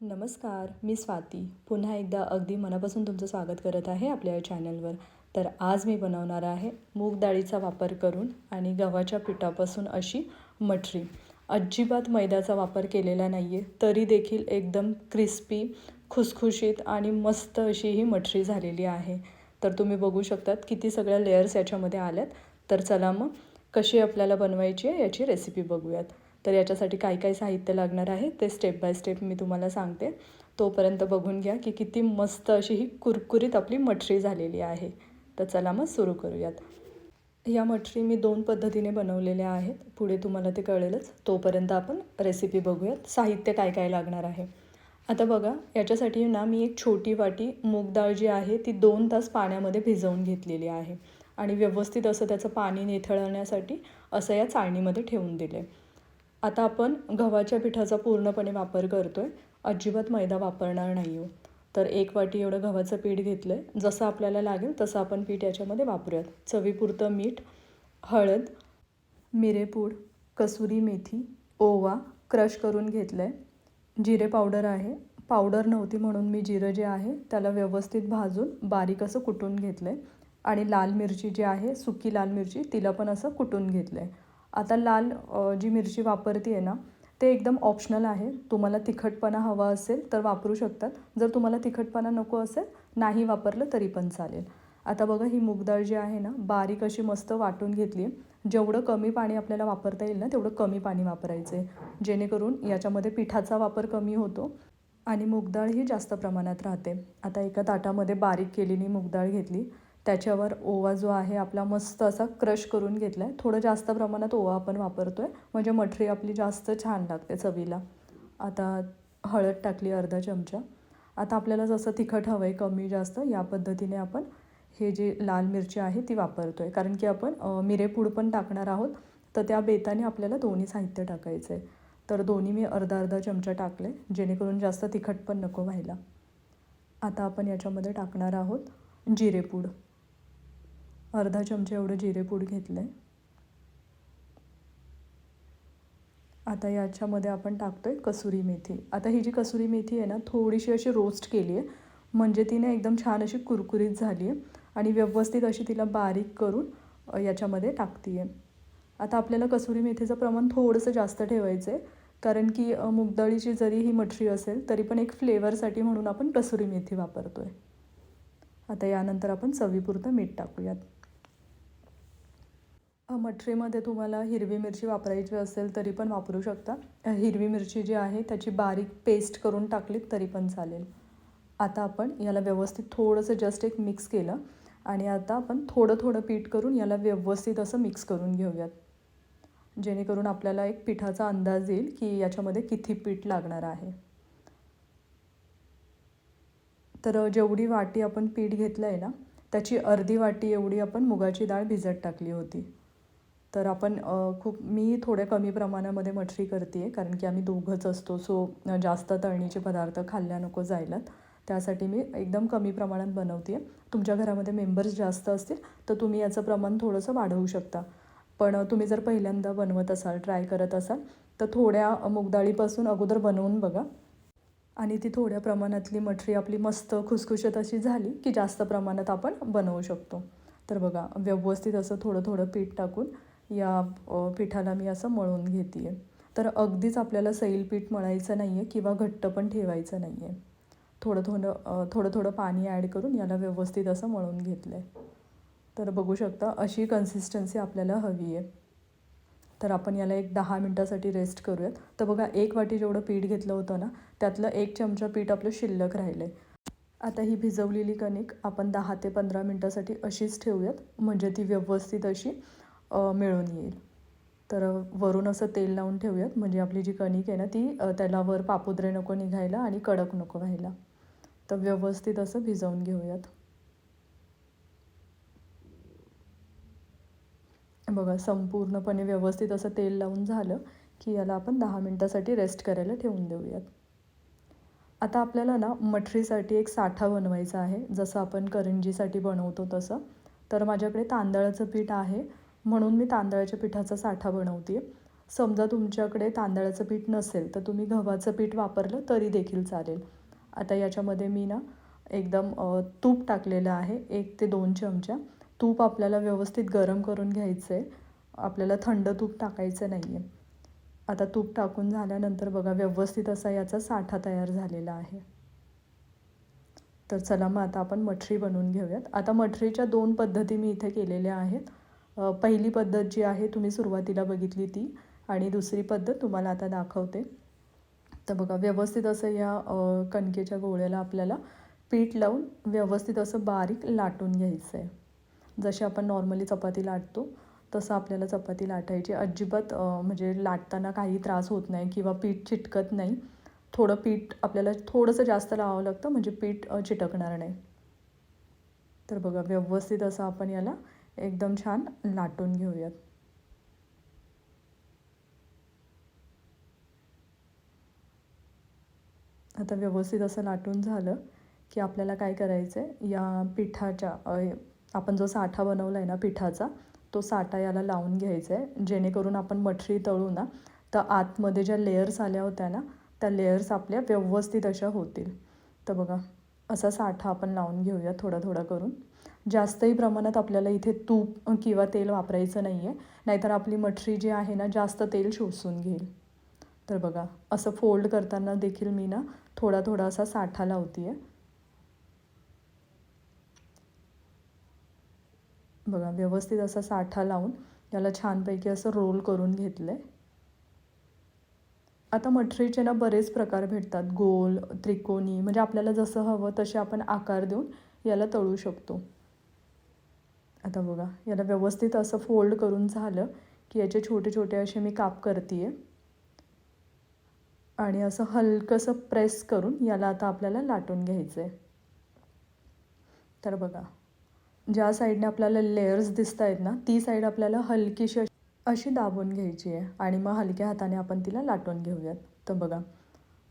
नमस्कार मी स्वाती. पुन्हा एकदा अगदी मनापासून तुमचं स्वागत करत आहे आपल्या या चॅनलवर. तर आज मी बनवणार आहे मूग डाळीचा वापर करून आणि गव्हाच्या पिठापासून अशी मठरी. अजिबात मैद्याचा वापर केलेला नाही आहे तरी देखील एकदम क्रिस्पी खुसखुशीत आणि मस्त अशी ही मठरी झालेली आहे. तर तुम्ही बघू शकतात किती सगळ्या लेयर्स याच्यामध्ये आल्यात. तर चला मग कशी आपल्याला बनवायची आहे याची रेसिपी बघूयात. तर याच्यासाठी काय काय साहित्य लागणार आहे ते स्टेप बाय स्टेप मी तुम्हाला सांगते. तोपर्यंत बघून घ्या की किती मस्त अशी ही कुरकुरीत आपली मठरी झालेली आहे. तर चला मग सुरू करूयात. या मठरी मी दोन पद्धतीने बनवलेल्या आहेत. पुढे तुम्हाला ते कळेलच. तोपर्यंत आपण रेसिपी बघूयात. साहित्य काय काय लागणार आहे. आता बघा याच्यासाठी ना मी एक छोटी वाटी मूग डाळ जी आहे ती दोन तास पाण्यामध्ये भिजवून घेतलेली आहे. आणि व्यवस्थित असं त्याचं पाणी निथळण्यासाठी असं या चाळणीमध्ये ठेवून दिलं आहे आता आपण गव्हाच्या पिठाचा पूर्णपणे वापर करतो आहे अजिबात मैदा वापरणार नाही आहे तर एक वाटी एवढं गव्हाचं पीठ घेतलं आहे जसं आपल्याला लागेल तसं आपण पीठ याच्यामध्ये वापरूयात. चवीपुरतं मीठ हळद मिरेपूड कसुरी मेथी ओवा क्रश करून घेतलं आहे जिरे पावडर आहे. पावडर नव्हती म्हणून मी जिरं जे आहे त्याला व्यवस्थित भाजून बारीक असं कुटून घेतलं आहे आणि लाल मिरची जी आहे सुकी लाल मिरची तिला पण असं कुटून घेतलं आहे आता लाल जी मिरची वापरते आहे ना ते एकदम ऑप्शनल आहे. तुम्हाला तिखटपणा हवा असेल तर वापरू शकतात. जर तुम्हाला तिखटपणा नको असेल नाही वापरलं तरी पण चालेल. आता बघा ही मूगडाळ जी आहे ना बारीक अशी मस्त वाटून घेतली आहे. जेवढं कमी पाणी आपल्याला वापरता येईल ना तेवढं कमी पाणी वापरायचं आहे जेणेकरून याच्यामध्ये पिठाचा वापर कमी होतो आणि मूगडाळ ही जास्त प्रमाणात राहते. आता एका ताटामध्ये बारीक केलेली मूगडाळ घेतली. त्याच्यावर ओवा जो आहे आपला मस्त असा क्रश करून घेतला आहे थोडं जास्त प्रमाणात ओवा आपण वापरतो आहे म्हणजे मठरी आपली जास्त छान लागते चवीला. आता हळद टाकली अर्धा चमचा. आता आपल्याला जसं तिखट हवं आहे कमी जास्त या पद्धतीने आपण हे जे लाल मिरची आहे ती वापरतो आहे कारण की आपण मिरेपूड पण टाकणार आहोत. तर त्या बेताने आपल्याला दोन्ही साहित्य टाकायचं आहे तर दोन्ही मी अर्धा अर्धा चमचा टाकले जेणेकरून जास्त तिखट पण नको व्हायला. आता आपण याच्यामध्ये टाकणार आहोत जिरेपूड. अर्धा चमचा एवढं जिरेपूड घेतलं आहे आता याच्यामध्ये आपण टाकतो आहे कसुरी मेथी. आता ही जी कसुरी मेथी आहे ना थोडीशी अशी रोस्ट केली आहे म्हणजे तिने एकदम छान अशी कुरकुरीत झाली आहे आणि व्यवस्थित अशी तिला बारीक करून याच्यामध्ये टाकते आहे आता आपल्याला कसुरी मेथीचं प्रमाण थोडंसं जास्त ठेवायचं आहे कारण की मुगडाळीची जरी ही मठरी असेल तरी पण एक फ्लेवरसाठी म्हणून आपण कसुरी मेथी वापरतो आहे आता यानंतर आपण चवीपुरतं मीठ टाकूयात. मठरीमध्ये तुम्हाला हिरवी मिरची वापरायची असेल तरी पण वापरू शकता. हिरवी मिरची जी आहे त्याची बारीक पेस्ट करून टाकलीत तरी पण चालेल. आता आपण याला व्यवस्थित थोडंसं जस्ट एक मिक्स केलं आणि आता आपण थोडं थोडं पीठ करून याला व्यवस्थित असं मिक्स करून घेऊयात. जेणेकरून आपल्याला एक पिठाचा अंदाज येईल की याच्यामध्ये किती पीठ लागणार आहे. तर जेवढी वाटी आपण पीठ घेतलं आहे ना त्याची अर्धी वाटी एवढी आपण मुगाची डाळ भिजत टाकली होती. तर आपण खूप मी थोड्या कमी प्रमाणामध्ये मठरी करते आहे कारण की आम्ही दोघंच असतो सो जास्त तळणीचे पदार्थ खाल्ल्या नको जायलात. त्यासाठी मी एकदम कमी प्रमाणात बनवते आहे तुमच्या घरामध्ये मेंबर्स जास्त असतील तर तुम्ही याचं प्रमाण थोडंसं वाढवू शकता. पण तुम्ही जर पहिल्यांदा बनवत असाल ट्राय करत असाल तर थोड्या मुगडाळीपासून अगोदर बनवून बघा. आणि ती थोड्या प्रमाणातली मठरी आपली मस्त खुसखुशीत अशी झाली की जास्त प्रमाणात आपण बनवू शकतो. तर बघा व्यवस्थित असं थोडं थोडं पीठ टाकून या पिठाला मी असं मळून घेते आहे तर अगदीच आपल्याला सैल पीठ मळायचं नाही आहे किंवा घट्ट पण ठेवायचं नाही आहे थोडं थोडं थोडं थोडं पाणी ॲड करून याला व्यवस्थित असं मळून घेतलं आहे तर बघू शकता अशी कन्सिस्टन्सी आपल्याला हवी आहे तर आपण याला एक दहा मिनटासाठी रेस्ट करूयात. तर बघा एक वाटी जेवढं पीठ घेतलं होतं ना त्यातलं एक चमचा पीठ आपलं शिल्लक राहिलं आहे आता ही भिजवलेली कणिक आपण दहा ते पंधरा मिनटासाठी अशीच ठेवूयात. म्हणजे ती व्यवस्थित अशी मिळून येईल. तर वरून असं तेल लावून ठेवूयात. म्हणजे आपली जी कणिक आहे ना ती त्याला वर पापुद्रे नको निघायला आणि कडक नको व्हायला. तर व्यवस्थित असं भिजवून घेऊयात. बघा संपूर्णपणे व्यवस्थित असं तेल लावून झालं की याला आपण दहा मिनटासाठी रेस्ट करायला ठेवून देऊयात. आता आपल्याला ना मठरीसाठी एक साठा बनवायचा आहे. जसं आपण करंजीसाठी बनवतो तसं. तर माझ्याकडे तांदळाचं पीठ आहे. म्हणून मी तांदळाच्या पिठाचा साठा बनवते. समजा तुमच्याकडे तांदळाचं पीठ नसेल तर तुम्ही गव्हाचं पीठ वापरलं तरी देखील चालेल. आता याच्यामध्ये मी ना एकदम तूप टाकलेलं आहे एक ते दोन चमच्या तूप आपल्याला व्यवस्थित गरम करून घ्यायचं आहे आपल्याला थंड तूप टाकायचं नाही आहे आता तूप टाकून झाल्यानंतर बघा व्यवस्थित असा याचा साठा तयार झालेला आहे. तर चला मग आता आपण मठरी बनवून घेऊयात. आता मठरीच्या दोन पद्धती मी इथे केलेल्या आहेत. पहिली पद्धत जी आहे तुम्ही सुरुवातीला बघितली ती आणि दुसरी पद्धत तुम्हाला आता दाखवते. तर बघा व्यवस्थित असं या कणकेच्या गोळ्याला आपल्याला पीठ लावून व्यवस्थित असं बारीक लाटून घ्यायचं आहे जशी आपण नॉर्मली चपाती लाटतो तसं आपल्याला चपाती लाटायची. अजिबात म्हणजे लाटताना काही त्रास होत नाही किंवा पीठ चिटकत नाही. थोडं पीठ आपल्याला थोडंसं जास्त लावावं लागतं म्हणजे पीठ चिटकणार नाही. तर बघा व्यवस्थित असं आपण याला एकदम छान लाटून घेऊयात. आता व्यवस्थित असं लाटून झालं की आपल्याला काय करायचं आहे या पिठाच्या आपण जो साठा बनवला आहे ना पिठाचा तो साठा याला लावून घ्यायचा आहे जेणेकरून आपण मठरी तळू ना तर आतमध्ये ज्या लेयर्स आल्या होत्या ना त्या लेयर्स आपल्या व्यवस्थित अशा होतील. तर बघा. असा साठा आपण लावून घेऊया थोडा थोडा करून. जास्तही प्रमाणात आपल्याला इथे तूप किंवा तेल वापरायचं नाही आहे नाहीतर आपली मठरी जी आहे ना जास्त तेल शोषून घेईल. तर बघा असं फोल्ड करताना देखील मी ना थोडा थोडा असा साठा लावते आहे बघा व्यवस्थित असा साठा लावून याला छानपैकी असं रोल करून घेतलं आहे आता मठरीचे ना बरेच प्रकार भेटतात. गोल त्रिकोणी म्हणजे आपल्याला जसं हवं तसे आपण आकार देऊन याला तळू शकतो. आता बघा याला व्यवस्थित असं फोल्ड करून झालं की याचे छोटे छोटे असे मी काप करते आहे आणि असं हलकंसं प्रेस करून याला आता आपल्याला लाटून घ्यायचं आहे तर बघा ज्या साईडने आपल्याला लेयर्स दिसत आहेत ना ती साईड आपल्याला हलकीशी अशी- दाबून घ्यायची आहे आणि मग हलक्या हाताने आपण तिला लाटून घेऊयात. तर बघा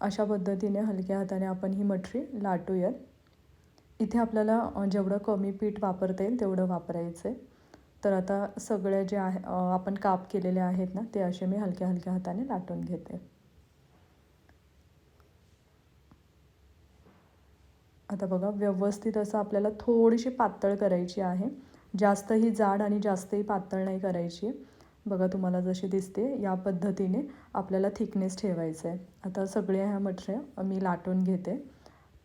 अशा पद्धतीने हलक्या हाताने आपण ही मठरी लाटूयात. इथे आपल्याला जेवढं कमी पीठ वापरता येईल तेवढं वापरायचं आहे तर आता सगळे जे आहे आपण काप केलेले आहेत ना ते असे मी हलक्या हलक्या हाताने लाटून घेते. आता बघा व्यवस्थित असं आपल्याला थोडीशी पातळ करायची आहे. जास्तही जाड आणि जास्तही पातळ नाही करायची. बघा तुम्हाला जशी दिसते या पद्धतीने आपल्याला थिकनेस ठेवायचं आहे आता सगळ्या ह्या मठऱ्या मी लाटून घेते.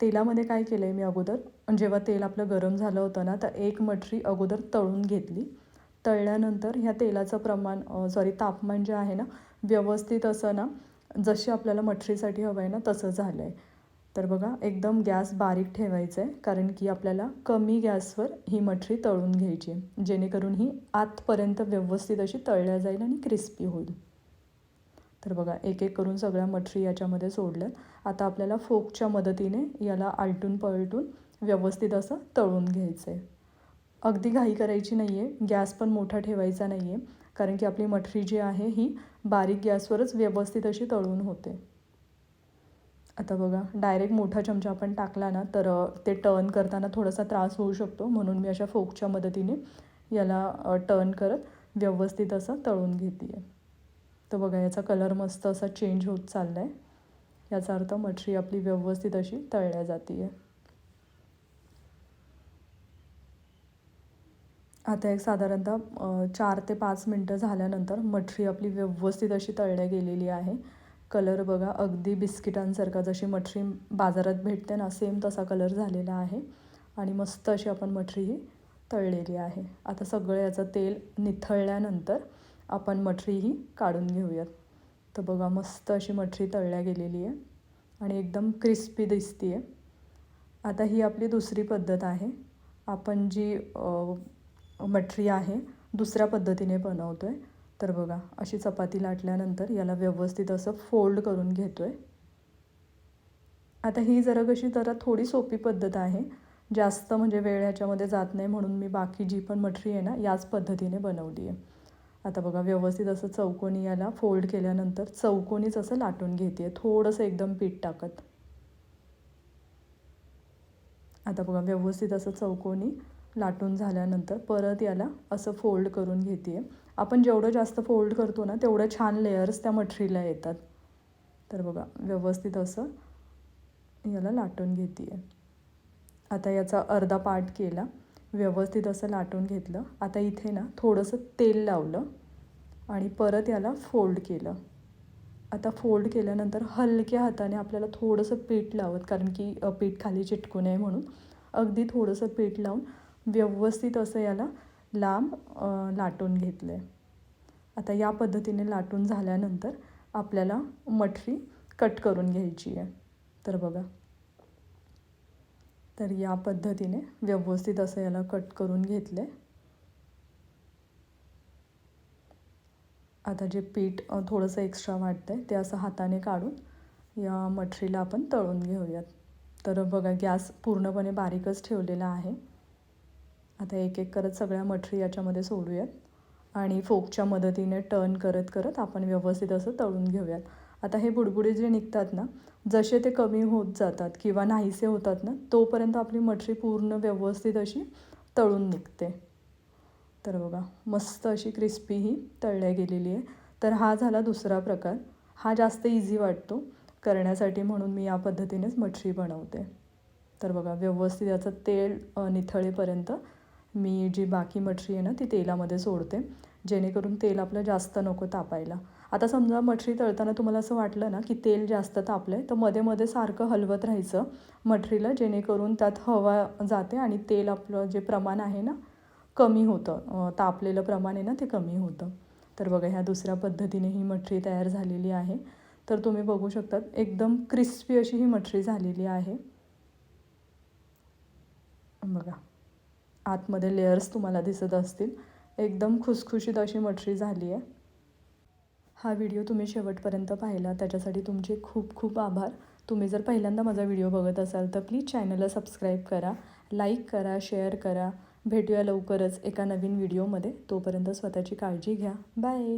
तेलामध्ये काय केलं आहे मी अगोदर? जेव्हा तेल आपलं गरम झालं होतं ना तर एक मठरी अगोदर तळून घेतली. तळल्यानंतर ह्या तेलाचं प्रमाण सॉरी तापमान जे आहे ना व्यवस्थित असं ना जशी आपल्याला मठरीसाठी हवं आहे ना तसं झालं आहे तर बघा एकदम गॅस बारीक ठेवायचा आहे कारण की आपल्याला कमी गॅसवर ही मठरी तळून घ्यायची आहे. जेणेकरून ही आतपर्यंत व्यवस्थित अशी तळल्या जाईल आणि क्रिस्पी होईल. तर बघा एक एक करून सगळ्या मठरी याच्यामध्ये सोडल्यात. आता आपल्याला फोकच्या मदतीने याला आलटून पलटून व्यवस्थित असं तळून घ्यायचं आहे अगदी घाई करायची नाही आहे गॅस पण मोठा ठेवायचा नाही आहे कारण की आपली मठरी जी आहे ही बारीक गॅसवरच व्यवस्थित अशी तळून होते. आता बघा डायरेक्ट मोठा चमचा आपण टाकला ना तर ते टर्न करताना थोडासा त्रास होऊ शकतो. म्हणून मी अशा फोकच्या मदतीने याला टर्न करत व्यवस्थित असं तळून घेते आहे तर बघा याचा कलर मस्त असा चेंज होत चालला आहे याचा अर्थ मठरी आपली व्यवस्थित अशी तळल्या जाते आहे आता एक साधारणतः चार ते पाच मिनटं झाल्यानंतर मठरी आपली व्यवस्थित अशी तळल्या गेलेली आहे. कलर बघा अगदी बिस्किटांसारखा जशी मठरी बाजारात भेटते ना सेम तसा कलर झालेला आहे. आणि मस्त अशी आपण मठरी ही तळलेली आहे. आता सगळं याचं तेल निथळल्यानंतर आपण मठरी ही काढून घेऊयात. तर बघा मस्त अशी मठरी तळल्या गेलेली आहे आणि एकदम क्रिस्पी दिसते आहे आता ही आपली दुसरी पद्धत आहे. आपण जी मठरी आहे दुसऱ्या पद्धतीने बनवतो आहे तर बघा अशी चपाती लाटल्यानंतर याला व्यवस्थित असं फोल्ड करून घेतो आहे आता ही जरा कशी जरा थोडी सोपी पद्धत आहे. जास्त म्हणजे वेळ ह्याच्यामध्ये जात नाही म्हणून मी बाकी जी पण मठरी आहे ना याच पद्धतीने बनवली आहे. आता बघा व्यवस्थित असं चौकोनी याला फोल्ड केल्यानंतर चौकोनीच असं लाटून घेते. आहे थोडंसं एकदम पीठ टाकत. आता बघा व्यवस्थित असं चौकोनी लाटून झाल्यानंतर परत याला असं फोल्ड करून घेते. आहे आपण जेवढं जास्त फोल्ड करतो ना तेवढं छान लेयर्स त्या मठरीला येतात. तर बघा व्यवस्थित असं याला लाटून घेते आहे आता याचा अर्धा पार्ट केला. व्यवस्थित असं लाटून घेतलं. आता इथे ना थोडंसं तेल लावलं आणि परत याला फोल्ड केलं. आता फोल्ड केल्यानंतर हलक्या हाताने आपल्याला थोडंसं पीठ लावत कारण की पीठ खाली चिटकू नये म्हणून अगदी थोडंसं पीठ लावून व्यवस्थित असं याला लांब लाटून घेतलं आहे आता या पद्धतीने लाटून झाल्यानंतर आपल्याला मठरी कट करून घ्यायची आहे. तर बघा. तर या पद्धतीने व्यवस्थित असं याला कट करून घेतलं आहे आता जे पीठ थोडंसं एक्स्ट्रा वाटतं आहे ते असं हाताने काढून या मठरीला आपण तळून घेऊयात. तर बघा गॅस पूर्णपणे बारीकच ठेवलेला आहे. आता एक एक करत सगळ्या मठरी याच्यामध्ये सोडूयात. आणि फोकच्या मदतीने टर्न करत करत आपण व्यवस्थित असं तळून घेऊयात. आता हे बुडबुडे जे निघतात ना जसे ते कमी होत जातात किंवा नाहीसे होतात ना तोपर्यंत आपली मठरी पूर्ण व्यवस्थित अशी तळून निघते. तर बघा मस्त अशी क्रिस्पी ही तळल्या गेलेली आहे. तर हा झाला दुसरा प्रकार. हा जास्त इझी वाटतो करण्यासाठी म्हणून मी या पद्धतीनेच मठरी बनवते. तर बघा व्यवस्थित याचं तेल निथळेपर्यंत मी जी बाकी मठरी आहे ना ती तेलामध्ये सोडते. जेणेकरून तेल आपलं जास्त नको तापायला. आता समजा मठरी तळताना तुम्हाला असं वाटलं ना की तेल जास्त तापलं आहे तर मध्ये मध्ये सारखं हलवत राहायचं मठरीला जेणेकरून त्यात हवा जाते आणि तेल आपलं जे प्रमाण आहे ना कमी होतं. तापलेलं प्रमाण आहे ना ते कमी होतं. तर बघा ह्या दुसऱ्या पद्धतीने ही मठरी तयार झालेली आहे. तर तुम्ही बघू शकतात एकदम क्रिस्पी अशी ही मठरी झालेली आहे. बघा. आतमध्ये लेयर्स तुम्हाला दिसत असतील. एकदम खुसखुशीत अशी मठरी झाली आहे हा व्हिडिओ तुम्ही शेवटपर्यंत पाहिला त्याच्यासाठी तुमचे खूप खूप आभार. तुम्ही जर पहिल्यांदा माझा व्हिडिओ बघत असाल तर प्लीज चॅनलला सबस्क्राईब करा लाईक करा शेअर करा. भेटूया लवकरच एका नवीन व्हिडिओमध्ये तोपर्यंत स्वतःची काळजी घ्या. बाय